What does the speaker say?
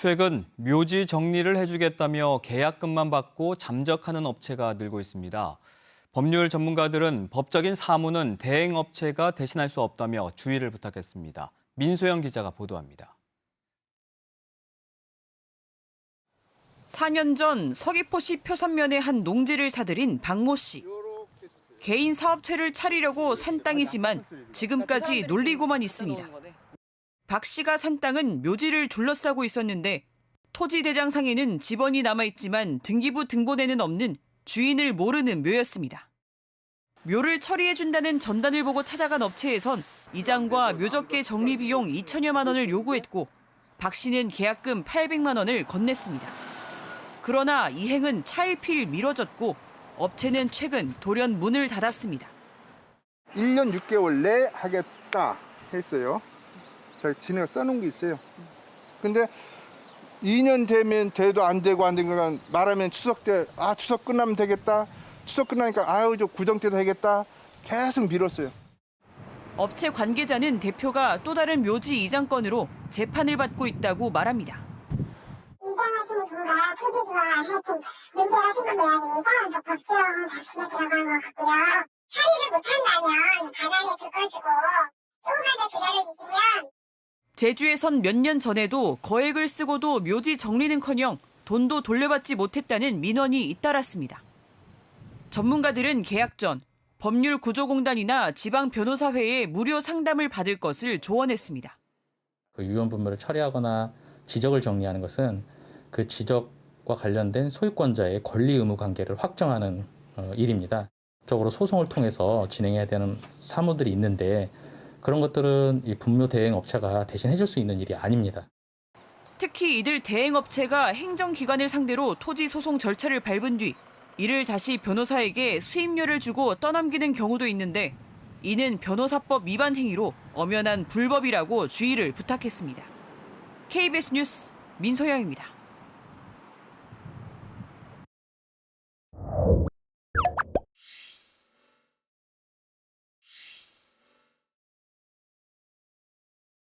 최근 묘지 정리를 해주겠다며 계약금만 받고 잠적하는 업체가 늘고 있습니다. 법률 전문가들은 법적인 사무는 대행업체가 대신할 수 없다며 주의를 부탁했습니다. 민소영 기자가 보도합니다. 4년 전 서귀포시 표선면의 한 농지를 사들인 박모 씨. 개인 사업체를 차리려고 산 땅이지만 지금까지 놀리고만 있습니다. 박 씨가 산 땅은 묘지를 둘러싸고 있었는데 토지 대장 상에는 지번이 남아 있지만 등기부 등본에는 없는 주인을 모르는 묘였습니다. 묘를 처리해 준다는 전단을 보고 찾아간 업체에선 이장과 묘적계 정리 비용 2천여만 원을 요구했고 박 씨는 계약금 800만 원을 건넸습니다. 그러나 이 행은 차일피일 미뤄졌고 업체는 최근 돌연 문을 닫았습니다. 1년 6개월 내 하겠다 했어요. 제가 진행을 써놓은 게 있어요. 근데 2년 되면 돼도 안 되고 안 되면 말하면 추석 때, 아, 추석 끝나면 되겠다. 추석 끝나니까, 아유, 저 구정 때도 하겠다. 계속 미뤘어요. 업체 관계자는 대표가 또 다른 묘지 이장건으로 재판을 받고 있다고 말합니다. 이장하시는 분과 토지주와 하여튼 문제가 생긴 모양입니다. 그래서 법정 답변에 들어간 것 같고요. 처리를 못한다면 가난해질 것이고 조금만 더 기다려주시면 제주에선 몇 년 전에도 거액을 쓰고도 묘지 정리는커녕 돈도 돌려받지 못했다는 민원이 잇따랐습니다. 전문가들은 계약 전 법률구조공단이나 지방 변호사회에 무료 상담을 받을 것을 조언했습니다. 그 유연 분모를 처리하거나 지적을 정리하는 것은 그 지적과 관련된 소유권자의 권리 의무 관계를 확정하는 어, 일입니다. 적으로 소송을 통해서 진행해야 되는 사무들이 있는데 그런 것들은 이 분묘 대행 업체가 대신 해줄 수 있는 일이 아닙니다. 특히 이들 대행 업체가 행정기관을 상대로 토지 소송 절차를 밟은 뒤 이를 다시 변호사에게 수임료를 주고 떠넘기는 경우도 있는데 이는 변호사법 위반 행위로 엄연한 불법이라고 주의를 부탁했습니다. KBS 뉴스 민소영입니다.